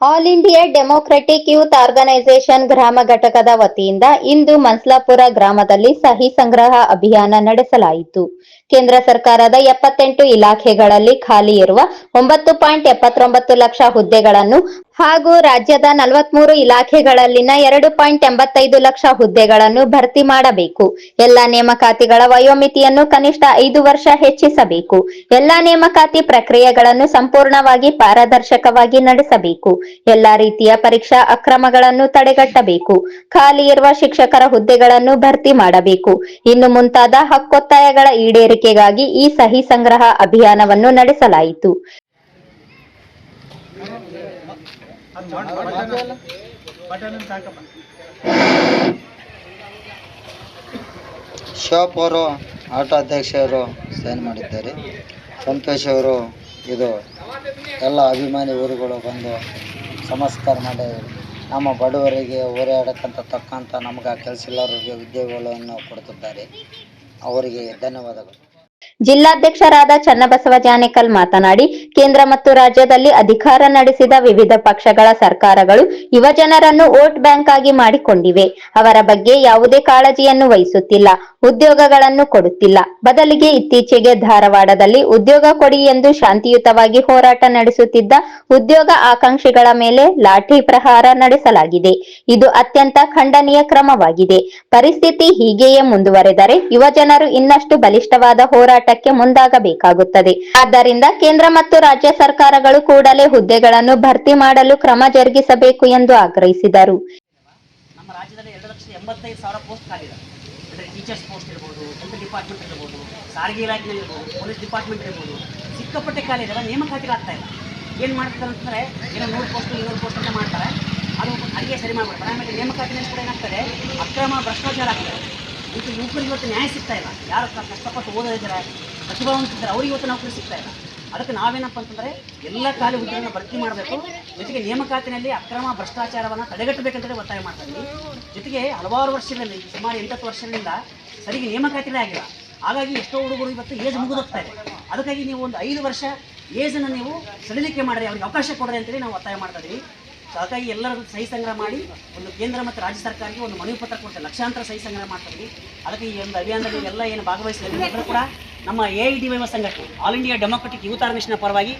All India democratic youth organisation ಗ್ರಾಮ ಘಟಕದ ವತಿಯಿಂದ ಇಂದು ಮನ್ಸ್ಲಾಪುರ ಗ್ರಾಮದಲ್ಲಿ ಸಹಿ ಸಂಗ್ರಹ ಅಭಿಯಾನ ನಡೆಸಲಾಯಿತು. ಕೇಂದ್ರ ಸರ್ಕಾರದ ಎಪ್ಪತ್ತೆಂಟು ಇಲಾಖೆಗಳಲ್ಲಿ ಖಾಲಿ ಇರುವ ಒಂಬತ್ತು ಪಾಯಿಂಟ್ ಎಪ್ಪತ್ತೊಂಬತ್ತು ಲಕ್ಷ ಹುದ್ದೆಗಳನ್ನು ಹಾಗೂ ರಾಜ್ಯದ ನಲವತ್ಮೂರು ಇಲಾಖೆಗಳಲ್ಲಿನ ಎರಡು ಪಾಯಿಂಟ್ ಎಂಬತ್ತೈದು ಲಕ್ಷ ಹುದ್ದೆಗಳನ್ನು ಭರ್ತಿ ಮಾಡಬೇಕು. ಎಲ್ಲಾ ನೇಮಕಾತಿಗಳ ವಯೋಮಿತಿಯನ್ನು ಕನಿಷ್ಠ ಐದು ವರ್ಷ ಹೆಚ್ಚಿಸಬೇಕು. ಎಲ್ಲಾ ನೇಮಕಾತಿ ಪ್ರಕ್ರಿಯೆಗಳನ್ನು ಸಂಪೂರ್ಣವಾಗಿ ಪಾರದರ್ಶಕವಾಗಿ ನಡೆಸಬೇಕು. ಎಲ್ಲಾ ರೀತಿಯ ಪರೀಕ್ಷಾ ಅಕ್ರಮಗಳನ್ನು ತಡೆಗಟ್ಟಬೇಕು. ಖಾಲಿ ಇರುವ ಶಿಕ್ಷಕರ ಹುದ್ದೆಗಳನ್ನು ಭರ್ತಿ ಮಾಡಬೇಕು. ಇನ್ನು ಮುಂತಾದ ಹಕ್ಕೊತ್ತಾಯಗಳ ಈಡೇರಿಕೆಗಾಗಿ ಈ ಸಹಿ ಸಂಗ್ರಹ ಅಭಿಯಾನವನ್ನು ನಡೆಸಲಾಯಿತು. ಶಾಪ್ ಅವರು, ಆಟೋ ಅಧ್ಯಕ್ಷರು ಸೈನ್ ಮಾಡಿದ್ದಾರೆ. ಸಂತೋಷ್ ಅವರು ಇದು ಎಲ್ಲ ಅಭಿಮಾನಿ ಊರುಗಳು ಬಂದು ನಮಸ್ಕಾರ ಮಾಡಿ ನಮ್ಮ ಬಡವರಿಗೆ ಓಡಾಡಕ್ಕಂತ ತಕ್ಕಂಥ ನಮ್ಗೆ ಕೆಲಸ ಇಲ್ಲವರಿಗೆ ಉದ್ಯೋಗಗಳನ್ನು ಕೊಡುತ್ತಿದ್ದಾರೆ ಅವರಿಗೆ ಧನ್ಯವಾದಗಳು. ಜಿಲ್ಲಾಧ್ಯಕ್ಷರಾದ ಚನ್ನಬಸವ ಜಾನೇಕಲ್ ಮಾತನಾಡಿ ಕೇಂದ್ರ ಮತ್ತು ರಾಜ್ಯದಲ್ಲಿ ಅಧಿಕಾರ ನಡೆಸಿದ ವಿವಿಧ ಪಕ್ಷಗಳ ಸರ್ಕಾರಗಳು ಯುವಜನರನ್ನು ವೋಟ್ ಬ್ಯಾಂಕ್ ಆಗಿ ಮಾಡಿಕೊಂಡಿವೆ. ಅವರ ಬಗ್ಗೆ ಯಾವುದೇ ಕಾಳಜಿಯನ್ನು ವಹಿಸುತ್ತಿಲ್ಲ, ಉದ್ಯೋಗಗಳನ್ನು ಕೊಡುತ್ತಿಲ್ಲ. ಬದಲಿಗೆ ಇತ್ತೀಚೆಗೆ ಧಾರವಾಡದಲ್ಲಿ ಉದ್ಯೋಗ ಕೊಡಿ ಎಂದು ಶಾಂತಿಯುತವಾಗಿ ಹೋರಾಟ ನಡೆಸುತ್ತಿದ್ದ ಉದ್ಯೋಗ ಆಕಾಂಕ್ಷಿಗಳ ಮೇಲೆ ಲಾಠಿ ಪ್ರಹಾರ ನಡೆಸಲಾಗಿದೆ. ಇದು ಅತ್ಯಂತ ಖಂಡನೀಯ ಕ್ರಮವಾಗಿದೆ. ಪರಿಸ್ಥಿತಿ ಹೀಗೆಯೇ ಮುಂದುವರೆದರೆ ಯುವಜನರು ಇನ್ನಷ್ಟು ಬಲಿಷ್ಠವಾದ ಹೋರಾಟಕ್ಕೆ ಮುಂದಾಗಬೇಕಾಗುತ್ತದೆ. ಆದ್ದರಿಂದ ಕೇಂದ್ರ ಮತ್ತು ರಾಜ್ಯ ಸರ್ಕಾರಗಳು ಕೂಡಲೇ ಹುದ್ದೆಗಳನ್ನು ಭರ್ತಿ ಮಾಡಲು ಕ್ರಮ ಜರುಗಿಸಬೇಕು ಎಂದು ಆಗ್ರಹಿಸಿದರು. ನಮ್ಮ ರಾಜ್ಯದಲ್ಲಿ ಎರಡು ಲಕ್ಷದ ಎಂಬತ್ತೈದು ಸಾವಿರ ಪೋಸ್ಟ್ ಇದೆ. ಅಂದರೆ ಟೀಚರ್ಸ್ ಪೋಸ್ಟ್ ಇರ್ಬೋದು ಹೆಲ್ತ್ ಡಿಪಾರ್ಟ್ಮೆಂಟ್ ಇರ್ಬೋದು, ಸಾರಿಗೆ ಇಲಾಖೆ ಇರ್ಬೋದು, ಪೊಲೀಸ್ ಡಿಪಾರ್ಟ್ಮೆಂಟ್ ಇರ್ಬೋದು, ಸಿಕ್ಕಾಪಟ್ಟೆ ಖಾಲಿ ಇದೆ. ನೇಮಕಾತಿಗಳು ಆಗ್ತಾ ಇಲ್ಲ. ಏನು ಮಾಡ್ತಾರೆ ಅಂತಂದರೆ, ಏನೋ ನೂರು ಪೋಸ್ಟ್ ಇನ್ನೂರು ಪೋಸ್ಟ್ ಅಂತ ಮಾಡ್ತಾರೆ. ಅದು ಅಲ್ಲಿಗೆ ಸರಿ ಮಾಡ್ಬಿಡ್ತಾರೆ ಆಮೇಲೆ ನೇಮಕಾತಿನಲ್ಲಿ ಕೂಡ ಏನಾಗ್ತದೆ, ಅಕ್ರಮ ಭ್ರಷ್ಟಾಚಾರ ಆಗ್ತದೆ. ಇದು ಯುವಕರಿಗೆ ಇವತ್ತು ನ್ಯಾಯ ಸಿಗ್ತಾ ಇಲ್ಲ. ಯಾರು ಕಷ್ಟಪಟ್ಟು ಓದೋದಿದ್ದಾರೆ ಪ್ರತಿಭಾವಂತಿದ್ದಾರೆ ಅವ್ರಿಗೆ ಇವತ್ತು ನೌಕರಿ ಸಿಗ್ತಾ ಇಲ್ಲ. ಅದಕ್ಕೆ ನಾವೇನಪ್ಪ ಅಂತಂದರೆ ಎಲ್ಲ ಖಾಲಿ ಹುದ್ದೆಗಳನ್ನು ಭರ್ತಿ ಮಾಡಬೇಕು. ಜೊತೆಗೆ ನೇಮಕಾತಿನಲ್ಲಿ ಅಕ್ರಮ ಭ್ರಷ್ಟಾಚಾರವನ್ನು ತಡೆಗಟ್ಟಬೇಕಂತೇಳಿ ಒತ್ತಾಯ ಮಾಡ್ತಾ ಇದ್ದೀವಿ ಜೊತೆಗೆ ಹಲವಾರು ವರ್ಷಗಳಲ್ಲಿ, ಸುಮಾರು ಎಂಟತ್ತು ವರ್ಷಗಳಿಂದ ಸರಿಗೆ ನೇಮಕಾತಿನೇ ಆಗಿಲ್ಲ. ಹಾಗಾಗಿ ಎಷ್ಟೋ ಹುಡುಗರು ಇವತ್ತು ಏಜ್ ಮುಗಿದೋಗ್ತಾ ಇದೆ. ಅದಕ್ಕಾಗಿ ನೀವು ಒಂದು ಐದು ವರ್ಷ ಏಜನ್ನು ನೀವು ಸಡಿಲಿಕೆ ಮಾಡಿರಿ, ಅವ್ರಿಗೆ ಅವಕಾಶ ಕೊಡ್ರಿ ಅಂತೇಳಿ ನಾವು ಒತ್ತಾಯ ಮಾಡ್ತಾ ಇದ್ದೀವಿ ಸೊ ಹಾಗಾಗಿ ಎಲ್ಲರೂ ಸಹಿ ಸಂಗ್ರಹ ಮಾಡಿ, ಒಂದು ಕೇಂದ್ರ ಮತ್ತು ರಾಜ್ಯ ಸರ್ಕಾರಕ್ಕೆ ಒಂದು ಮನವಿ ಪತ್ರ ಕೊಡ್ತಾರೆ ಲಕ್ಷಾಂತರ ಸಹಿ ಸಂಗ್ರಹ ಮಾಡ್ತಾ ಅದಕ್ಕೆ ಈ ಒಂದು ಅಭಿಯಾನದಲ್ಲಿ ಎಲ್ಲ ಏನು ಭಾಗವಹಿಸಿದ್ರು ಕೂಡ ನಮ್ಮ ಎ ಐ ಡಿ ವೈ ಸಂಘಟನೆ all India democratic youth organisation ಪರವಾಗಿ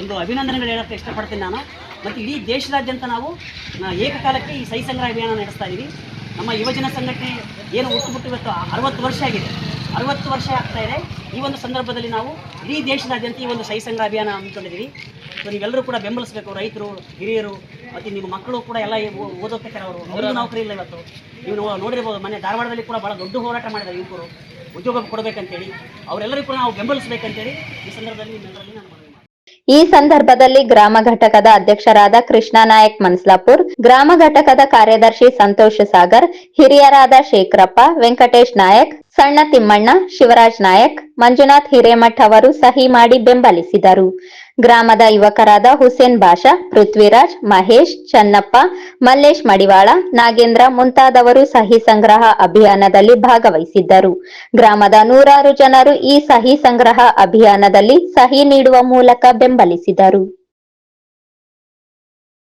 ಒಂದು ಅಭಿನಂದನೆಗಳು ಹೇಳೋಕ್ಕೆ ಇಷ್ಟಪಡ್ತೀನಿ ನಾನು. ಮತ್ತು ಇಡೀ ದೇಶದಾದ್ಯಂತ ನಾವು ಏಕಕಾಲಕ್ಕೆ ಈ ಸಹಿ ಸಂಗ್ರಹ ಅಭಿಯಾನ ನಡೆಸ್ತಾ ಇದ್ದೀವಿ ನಮ್ಮ ಯುವಜನ ಸಂಘಟನೆ ಏನು ಹುಟ್ಟುಬಿಟ್ಟು ಇವತ್ತು ಅರವತ್ತು ವರ್ಷ ಆಗಿದೆ. ಅರವತ್ತು ವರ್ಷ ಆಗ್ತಾ ಇದೆ. ಈ ಒಂದು ಸಂದರ್ಭದಲ್ಲಿ ನಾವು ಇಡೀ ದೇಶದಾದ್ಯಂತ ಈ ಒಂದು ಸಹಿ ಸಂಗ್ರಹ ಅಭಿಯಾನ ಹಮ್ಮಿಕೊಂಡಿದ್ದೀವಿ ಸೊ, ನೀವೆಲ್ಲರೂ ಕೂಡ ಬೆಂಬಲಿಸಬೇಕು. ರೈತರು, ಹಿರಿಯರು ಮತ್ತು ನಿಮ್ಮ ಮಕ್ಕಳು ಕೂಡ ಎಲ್ಲ ಓದೋಕೆ ಓದೋಕೆ ಅವರು ಅವರಿಗೂ ನೌಕರಿ ಇಲ್ಲ ಇವತ್ತು. ನೀವು ನೋಡಿರ್ಬೋದು ಮನೆ ಧಾರವಾಡದಲ್ಲಿ ಕೂಡ ಭಾಳ ದೊಡ್ಡ ಹೋರಾಟ ಮಾಡಿದ್ದಾರೆ ಯುವಕರು. ಉದ್ಯೋಗ ಕೊಡಬೇಕಂತೇಳಿ. ಅವರೆಲ್ಲರಿಗೂ ಕೂಡ ನಾವು ಬೆಂಬಲಿಸಬೇಕಂತೇಳಿ ಈ ಸಂದರ್ಭದಲ್ಲಿ ನಿಮ್ಮೆಲ್ಲರಲ್ಲಿ ನಾನು. ಈ ಸಂದರ್ಭದಲ್ಲಿ ಗ್ರಾಮ ಘಟಕದ ಅಧ್ಯಕ್ಷರಾದ ಕೃಷ್ಣ ನಾಯಕ್ ಮನ್ಸ್ಲಾಪುರ್ ಗ್ರಾಮ ಘಟಕದ ಕಾರ್ಯದರ್ಶಿ ಸಂತೋಷ್ ಸಾಗರ್ ಹಿರಿಯರಾದ ಶೇಖರಪ್ಪ ವೆಂಕಟೇಶ್ ನಾಯಕ್ ಸಣ್ಣ ತಿಮ್ಮಣ್ಣ, ಶಿವರಾಜ್ ನಾಯಕ್, ಮಂಜುನಾಥ್ ಹಿರೇಮಠ್ ಅವರು ಸಹಿ ಮಾಡಿ ಬೆಂಬಲಿಸಿದರು. ಗ್ರಾಮದ ಯುವಕರಾದ ಹುಸೇನ್ ಬಾಷಾ, ಪೃಥ್ವಿರಾಜ್, ಮಹೇಶ್, ಚನ್ನಪ್ಪ, ಮಲ್ಲೇಶ್ ಮಡಿವಾಳ, ನಾಗೇಂದ್ರ ಮುಂತಾದವರು ಸಹಿ ಸಂಗ್ರಹ ಅಭಿಯಾನದಲ್ಲಿ ಭಾಗವಹಿಸಿದ್ದರು. ಗ್ರಾಮದ ನೂರಾರು ಜನರು ಈ ಸಹಿ ಸಂಗ್ರಹ ಅಭಿಯಾನದಲ್ಲಿ ಸಹಿ ನೀಡುವ ಮೂಲಕ ಬೆಂಬಲಿಸಿದರು.